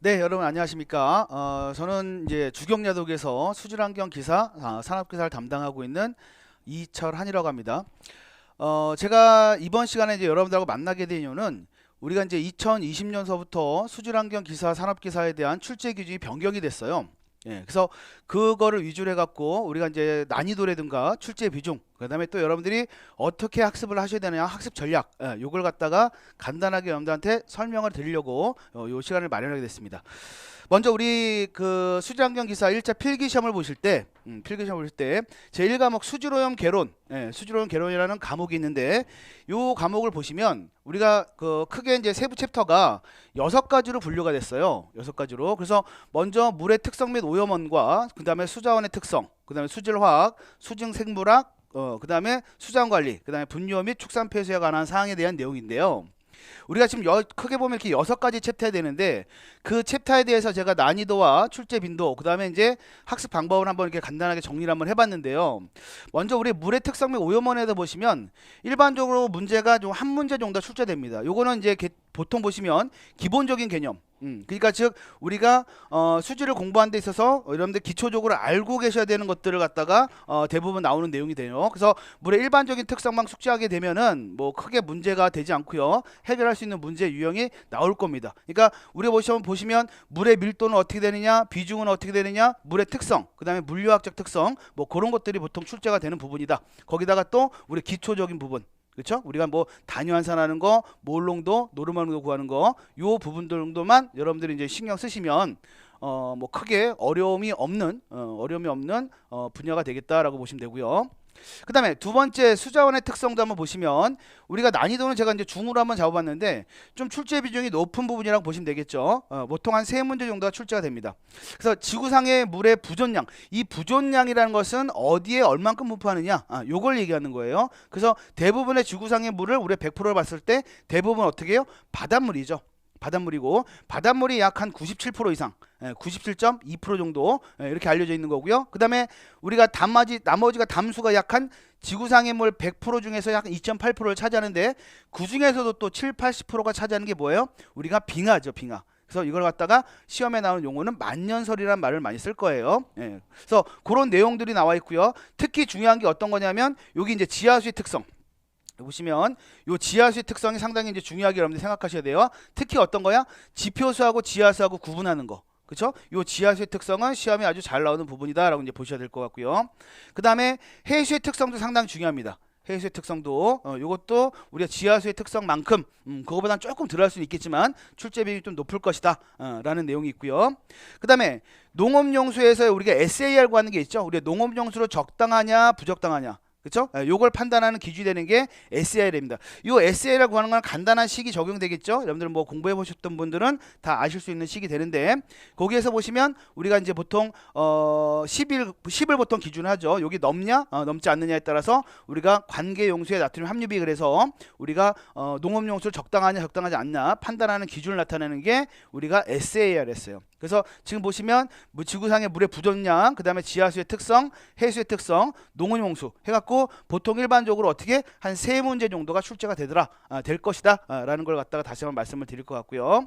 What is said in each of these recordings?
네, 여러분 안녕하십니까? 어, 저는 이제 주경야독에서 수질환경 기사, 아, 산업기사를 담당하고 있는 이철한이라고 합니다. 어, 제가 이번 시간에 이제 여러분들하고 만나게 된 이유는 우리가 이제 2020년서부터 수질환경 기사, 산업기사에 대한 출제 기준이 변경이 됐어요. 예, 그래서 그거를 위주로 해갖고 우리가 이제 난이도라든가 출제 비중, 그다음에 또 여러분들이 어떻게 학습을 하셔야 되느냐 학습 전략, 예, 요걸 갖다가 간단하게 여러분들한테 설명을 드리려고 어, 요 시간을 마련하게 됐습니다. 먼저 우리 그 수질환경 기사 1차 필기 시험을 보실 때, 음, 필기 시험을 보실 때 제1과목 수질오염 개론, 예, 수질오염 개론이라는 과목이 있는데 요 과목을 보시면 우리가 그 크게 이제 세부 챕터가 여섯 가지로 분류가 됐어요. 여섯 가지로. 그래서 먼저 물의 특성 및 오염원과 그다음에 수자원의 특성, 그다음에 수질화학, 수증생물학, 어, 그다음에 수자원 관리, 그다음에 분뇨 및 축산 폐쇄에 관한 사항에 대한 내용인데요. 우리가 지금 여, 크게 보면 이렇게 여섯 가지 챕터야 되는데 그 챕터에 대해서 제가 난이도와 출제 빈도 그다음에 이제 학습 방법을 한번 이렇게 간단하게 정리를 한번 해 봤는데요. 먼저 우리 물의 특성 및 오염원에서 보시면 일반적으로 문제가 좀 한 문제 정도 출제됩니다. 요거는 이제 게- 보통 보시면 기본적인 개념. 음, 그러니까 즉 우리가 어, 수지를 공부하는 데 있어서 여러분들 기초적으로 알고 계셔야 되는 것들을 갖다가 어, 대부분 나오는 내용이 돼요. 그래서 물의 일반적인 특성만 숙지하게 되면은 뭐 크게 문제가 되지 않고요. 해결할 수 있는 문제 유형이 나올 겁니다. 그러니까 우리 보시면 보시면 물의 밀도는 어떻게 되느냐, 비중은 어떻게 되느냐, 물의 특성, 그다음에 물리학적 특성, 뭐 그런 것들이 보통 출제가 되는 부분이다. 거기다가 또 우리 기초적인 부분. 그렇죠? 우리가 뭐 단위 환산하는 거, 몰롱도, 노르말농도 구하는 거, 요 부분 정도만 여러분들이 이제 신경 쓰시면 어 뭐 크게 어려움이 없는 어, 어려움이 없는 어, 분야가 되겠다라고 보시면 되고요. 그 다음에 두 번째 수자원의 특성도 한번 보시면 우리가 난이도는 제가 이제 중으로 한번 잡아봤는데 좀 출제 비중이 높은 부분이라고 보시면 되겠죠. 어, 보통 한 세 문제 정도가 출제가 됩니다. 그래서 지구상의 물의 부존량, 이 부존량이라는 것은 어디에 얼만큼 분포하느냐, 아, 요걸 얘기하는 거예요. 그래서 대부분의 지구상의 물을 우리 100%를 봤을 때 대부분 어떻게 해요? 바닷물이죠. 바닷물이고 바닷물이 약 한 97% 이상, 예, 97.2% 정도 예, 이렇게 알려져 있는 거고요. 그 다음에 우리가 나머지 나머지가 담수가 약 한 지구상의 물 100% 중에서 약 2.8%를 차지하는데 그 중에서도 또 7, 80%가 차지하는 게 뭐예요? 우리가 빙하죠, 빙하. 그래서 이걸 갖다가 시험에 나오는 용어는 만년설이라는 말을 많이 쓸 거예요. 예. 그래서 그런 내용들이 나와 있고요. 특히 중요한 게 어떤 거냐면 여기 이제 지하수의 특성. 보시면 요 지하수의 특성이 상당히 이제 중요하게 여러분들 생각하셔야 돼요. 특히 어떤 거야? 지표수하고 지하수하고 구분하는 거. 그렇죠? 요 지하수의 특성은 시험에 아주 잘 나오는 부분이다라고 이제 보셔야 될 것 같고요. 그 다음에 해수의 특성도 상당히 중요합니다. 해수의 특성도 어, 요것도 우리가 지하수의 특성만큼 음, 그거보다는 조금 덜할 수는 있겠지만 출제 비율이 좀 높을 것이다 어, 라는 내용이 있고요. 그 다음에 농업용수에서 우리가 SAR 구하는 게 있죠. 우리가 농업용수로 적당하냐 부적당하냐 그렇죠? 요걸 판단하는 기준이 되는 게 SAR입니다. 요 SAR 구하는 건 간단한 식이 적용되겠죠? 여러분들 뭐 공부해 보셨던 분들은 다 아실 수 있는 식이 되는데 거기에서 보시면 우리가 이제 보통 어 10일 10을 보통 기준하죠. 여기 넘냐 어, 넘지 않느냐에 따라서 우리가 관계 용수의 나트륨 함유비 그래서 우리가 어 농업 용수를 적당하냐 적당하지 않냐 판단하는 기준을 나타내는 게 우리가 SAR였어요. 그래서 지금 보시면 뭐 지구상의 물의 부존량, 그다음에 지하수의 특성, 해수의 특성, 농업 용수 해 갖고 보통 일반적으로 어떻게 한 세 문제 정도가 출제가 되더라 아, 될 것이다라는 걸 갖다가 다시 한번 말씀을 드릴 것 같고요.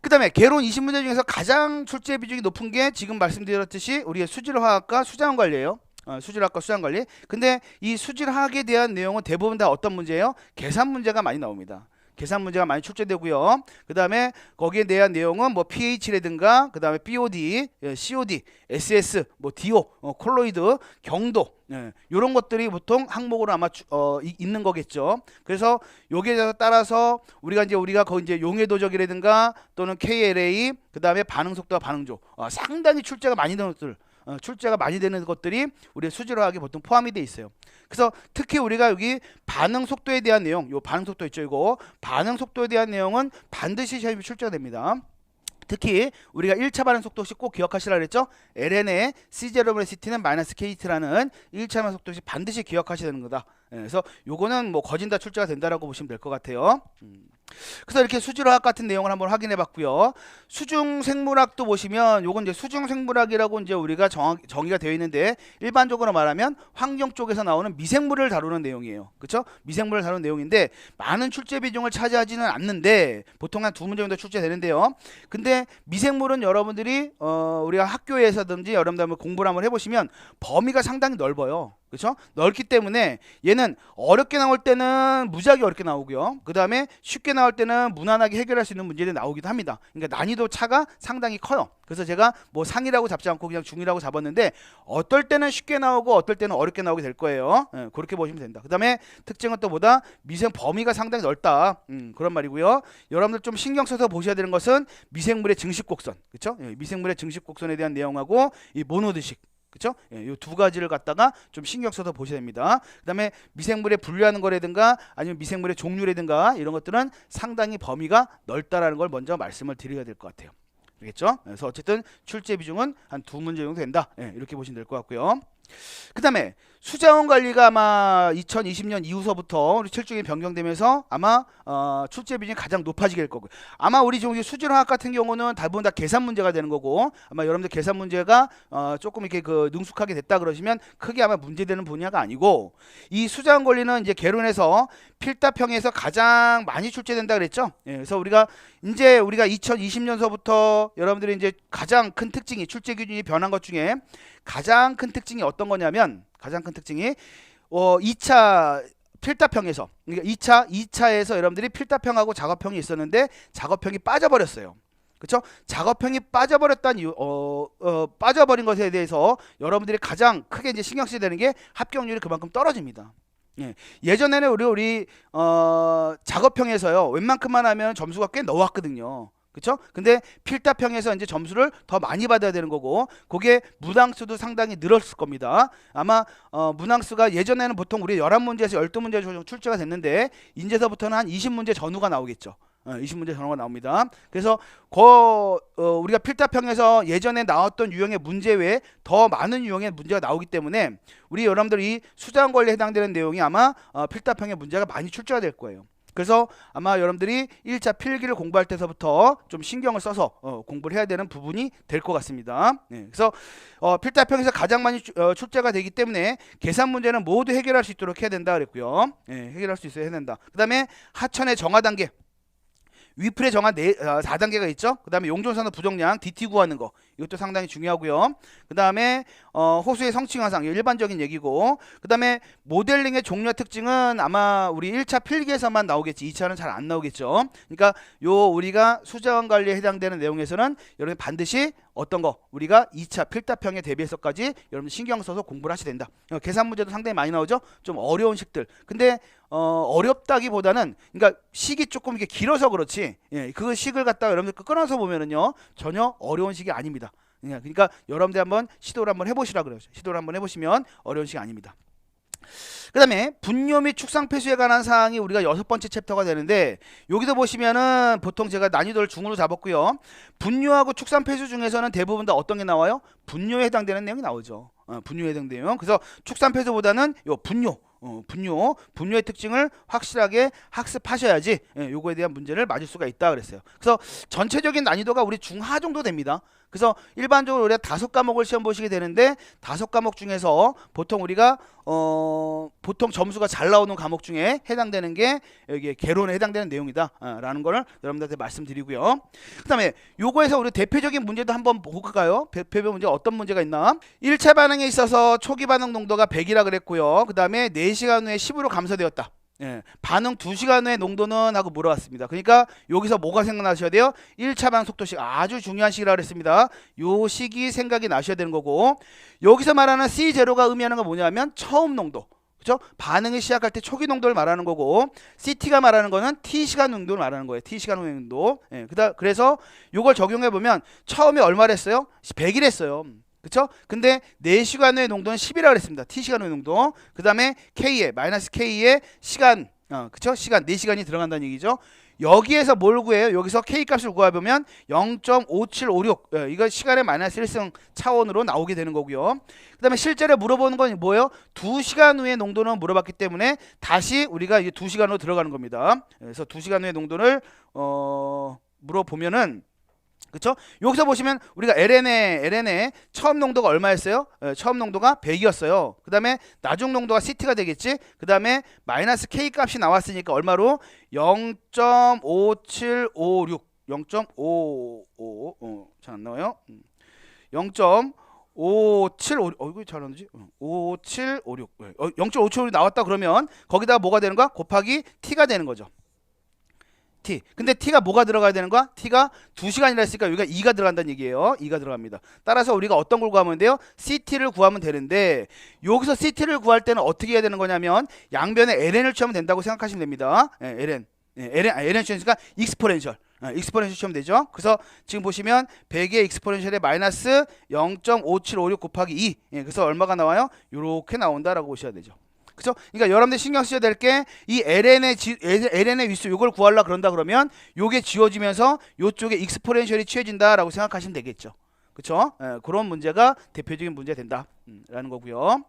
그 다음에 개론 20문제 중에서 가장 출제 비중이 높은 게 지금 말씀드렸듯이 우리의 수질화학과 수자원 관리예요. 어, 수질학과 수자원 관리. 근데 이 수질화학에 대한 내용은 대부분 다 어떤 문제예요? 계산 문제가 많이 나옵니다. 계산 문제가 많이 출제되고요. 그 다음에 거기에 대한 내용은 뭐 pH라든가 그 다음에 BOD, 예, COD, SS, 뭐 DO, 어, 콜로이드, 경도 예, 이런 것들이 보통 항목으로 아마 주- 어, 이- 있는 거겠죠. 그래서 여기에 따라서 우리가 이제 우리가 거기 이제 용해 도적이라든가 또는 KLA 그 다음에 반응 속도와 반응조 어, 상당히 출제가 많이 되는 것들 어, 출제가 많이 되는 것들이 우리 수질화학에 보통 포함이 돼 있어요. 그래서 특히 우리가 여기 반응 속도에 대한 내용, 요 반응 속도 있죠, 이거 반응 속도에 대한 내용은 반드시 시험에 출제가 됩니다. 특히 우리가 1차 반응 속도 혹시 꼭 기억하시라 그랬죠? ln의 C0분의 CT는 마이너스 KT라는 1차 반응 속도 혹시 반드시 기억하셔야 되는 거다. 예, 그래서 요거는 뭐 거진 다 출제가 된다라고 보시면 될 것 같아요. 음. 그래서 이렇게 수질화학 같은 내용을 한번 확인해 봤고요. 수중 생물학도 보시면 요건 이제 수중 생물학이라고 이제 우리가 정, 정의가 되어 있는데 일반적으로 말하면 환경 쪽에서 나오는 미생물을 다루는 내용이에요. 그렇죠? 미생물을 다루는 내용인데 많은 출제 비중을 차지하지는 않는데 보통 한 두 문제 정도 출제되는데요. 근데 미생물은 여러분들이 어 우리가 학교에서든지 여러분들 한번 공부를 한번 해 보시면 범위가 상당히 넓어요. 그렇죠? 넓기 때문에 얘는 어렵게 나올 때는 무지하게 어렵게 나오고요. 그 다음에 쉽게 나올 때는 무난하게 해결할 수 있는 문제들이 나오기도 합니다. 그러니까 난이도 차가 상당히 커요. 그래서 제가 뭐 상이라고 잡지 않고 그냥 중이라고 잡았는데 어떨 때는 쉽게 나오고 어떨 때는 어렵게 나오게 될 거예요. 예, 그렇게 보시면 된다. 그 다음에 특징은 또 보다 미생 범위가 상당히 넓다. 음, 그런 말이고요. 여러분들 좀 신경 써서 보셔야 되는 것은 미생물의 증식 곡선, 그렇죠? 미생물의 증식 곡선에 대한 내용하고 이 모노드식. 그렇죠? 예, 이두 가지를 갖다가 좀 신경 써서 보셔야 됩니다. 그다음에 미생물에 분류하는 거라든가 아니면 미생물의 종류라든가 이런 것들은 상당히 범위가 넓다라는 걸 먼저 말씀을 드려야 될 것 같아요. 알겠죠? 그래서 어쨌든 출제 비중은 한 두 문제 정도 된다. 예, 이렇게 보시면 될 것 같고요. 그다음에 수자원 관리가 아마 2020년 이후서부터 우리 실적이 변경되면서 아마 어, 출제 비중이 가장 높아지게 될 거고요. 아마 우리 지금 수질화학 같은 경우는 대부분 다 계산 문제가 되는 거고 아마 여러분들 계산 문제가 어, 조금 이렇게 그 능숙하게 됐다 그러시면 크게 아마 문제되는 분야가 아니고 이 수자원 관리는 이제 개론에서 필답형에서 가장 많이 출제된다 그랬죠. 예, 그래서 우리가 이제 우리가 2020년서부터 여러분들이 이제 가장 큰 특징이 출제 기준이 변한 것 중에 가장 큰 특징이 어떤 거냐면 가장 큰 특징이 어 2차 필답형에서 그러니까 2차 2차에서 여러분들이 필답형하고 작업형이 있었는데 작업형이 빠져버렸어요. 그렇죠? 작업형이 빠져버렸다는 이유, 어, 어, 빠져버린 것에 대해서 여러분들이 가장 크게 이제 신경 쓰야 되는 게 합격률이 그만큼 떨어집니다. 예. 예전에는 우리 우리 어, 작업형에서요 웬만큼만 하면 점수가 꽤 넣었거든요. 그렇죠? 근데 필답형에서 이제 점수를 더 많이 받아야 되는 거고 그게 문항수도 상당히 늘었을 겁니다. 아마 어, 문항수가 예전에는 보통 우리 11문제에서 12문제 정도 출제가 됐는데 이제서부터는 한 20문제 전후가 나오겠죠. 어, 20문제 전후가 나옵니다. 그래서 거 어, 우리가 필답형에서 예전에 나왔던 유형의 문제 외에 더 많은 유형의 문제가 나오기 때문에 우리 여러분들 이 수장 관리에 해당되는 내용이 아마 어, 필답형의 문제가 많이 출제가 될 거예요. 그래서 아마 여러분들이 1차 필기를 공부할 때서부터 좀 신경을 써서 어, 공부를 해야 되는 부분이 될 것 같습니다. 네, 그래서 어, 필답형에서 가장 많이 주- 어, 출제가 되기 때문에 계산 문제는 모두 해결할 수 있도록 해야 된다 그랬고요. 네, 해결할 수 있어야 된다. 그 다음에 하천의 정화 단계 위플의 정한 네, 어, 4단계가 있죠. 그 다음에 용존산업 부정량 DT 구하는 거 이것도 상당히 중요하고요. 그 다음에 어, 호수의 성층 이거 일반적인 얘기고 그 다음에 모델링의 종류 특징은 아마 우리 1차 필기에서만 나오겠지 2차는 잘 안 나오겠죠. 그러니까 요 우리가 수자원 관리에 해당되는 내용에서는 여러분 반드시 어떤 거 우리가 2차 필답형에 대비해서까지 여러분 신경 써서 공부를 하셔야 된다. 어, 계산 문제도 상당히 많이 나오죠. 좀 어려운 식들. 근데 어, 어렵다기보다는 그러니까 식이 조금 이게 길어서 그렇지. 예, 그 식을 갖다가 여러분들 끊어서 보면은요 전혀 어려운 식이 아닙니다. 예, 그러니까 여러분들 한번 시도를 한번 해보시라 그래요. 시도를 한번 해보시면 어려운 식이 아닙니다. 그 다음에 분뇨 및 축상 폐수에 관한 사항이 우리가 여섯 번째 챕터가 되는데 여기도 보시면은 보통 제가 난이도를 중으로 잡았고요. 분뇨하고 축산 폐수 중에서는 대부분 다 어떤 게 나와요? 분뇨에 해당되는 내용이 나오죠. 어, 분뇨에 해당되는. 그래서 축산 폐수보다는 요 분뇨 어, 분뇨, 분뇨의 특징을 확실하게 학습하셔야지 예, 요거에 대한 문제를 맞을 수가 있다 그랬어요. 그래서 전체적인 난이도가 우리 중하 정도 됩니다. 그래서 일반적으로 우리가 다섯 과목을 시험 보시게 되는데 다섯 과목 중에서 보통 우리가 어 보통 점수가 잘 나오는 과목 중에 해당되는 게 여기 개론에 해당되는 내용이다라는 거를 여러분들한테 말씀드리고요. 그다음에 요거에서 우리 대표적인 문제도 한번 볼까요? 대표 문제 어떤 문제가 있나? 1차 반응에 있어서 초기 반응 농도가 100이라 그랬고요. 그다음에 4시간 후에 10으로 감소되었다. 예, 반응 2시간 후에 농도는 하고 물어봤습니다. 그러니까 여기서 뭐가 생각나셔야 돼요? 1차 반응 속도식 아주 중요한 시기라 그랬습니다. 요 시기 생각이 나셔야 되는 거고 여기서 말하는 C0가 의미하는 건 뭐냐면 처음 농도. 그죠? 반응이 시작할 때 초기 농도를 말하는 거고 CT가 말하는 거는 T 시간 농도를 말하는 거예요. T 시간 후의 농도. 예, 그다 그래서 요걸 적용해 보면 처음에 얼마를 했어요? 100일 했어요. 그쵸? 근데 4시간 후의 농도는 10이라고 그랬습니다. T시간 후의 농도. 그 다음에 K에, 마이너스 K에 시간, 어, 그쵸? 시간, 4시간이 들어간다는 얘기죠. 여기에서 뭘 구해요? 여기서 k 값을 구해보면 0.5756 예, 이거 시간의 마이너스 1승 차원으로 나오게 되는 거고요. 그 다음에 실제로 물어보는 건 뭐예요? 2시간 후의 농도는 물어봤기 때문에 다시 우리가 이제 2시간으로 들어가는 겁니다. 그래서 2시간 후의 농도를 어 물어보면은 그렇죠? 여기서 보시면 우리가 LN의 LN의 처음 농도가 얼마였어요? 예, 처음 농도가 100이었어요. 그 다음에 나중 농도가 CT가 되겠지. 그 다음에 마이너스 K 값이 나왔으니까 얼마로 0.5756 0.55 어, 나와요. 음. 0.5756 어 이거 잘 나오지? 5756 예, 어, 0.5756 나왔다 그러면 거기다 뭐가 되는 거야? 곱하기 T가 되는 거죠. T. 근데 T가 뭐가 들어가야 되는 거야? T가 2시간이라 했으니까 여기가 2가 들어간다는 얘기예요. 2가 들어갑니다. 따라서 우리가 어떤 걸 구하면 돼요? CT를 구하면 되는데 여기서 CT를 구할 때는 어떻게 해야 되는 거냐면 양변에 ln을 취하면 된다고 생각하시면 됩니다. 예, ln. 예, ln, 아, ln 취하니까 익스포넨셜. 아, 익스포넨셜 취하면 되죠. 그래서 지금 보시면 100의 익스포넨셜에 마이너스 0.5756 곱하기 2. 예, 그래서 얼마가 나와요? 요렇게 나온다라고 보셔야 되죠. 그죠? 그러니까 여러분들 신경 쓰셔야 될 게 이 ln의 지, ln의 위수 요걸 구하려 그런다 그러면 요게 지워지면서 요쪽에 익스포넨셜이 취해진다라고 생각하시면 되겠죠. 그렇죠? 그런 문제가 대표적인 문제 된다라는 거고요.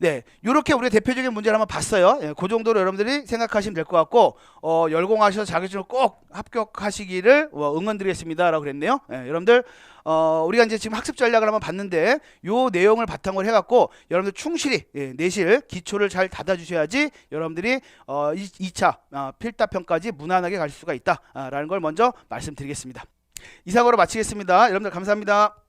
네, 이렇게 우리 대표적인 문제를 한번 봤어요. 예, 그 정도로 여러분들이 생각하시면 될 것 같고 어, 열공하셔서 자격증을 꼭 합격하시기를 어, 응원드리겠습니다라고 그랬네요. 예, 여러분들 어, 우리가 이제 지금 학습 전략을 한번 봤는데 요 내용을 바탕으로 해갖고 여러분들 충실히 예, 내실 기초를 잘 닫아주셔야지 여러분들이 어, 2, 차 어, 필답편까지 무난하게 갈 수가 있다라는 걸 먼저 말씀드리겠습니다. 이상으로 마치겠습니다. 여러분들 감사합니다.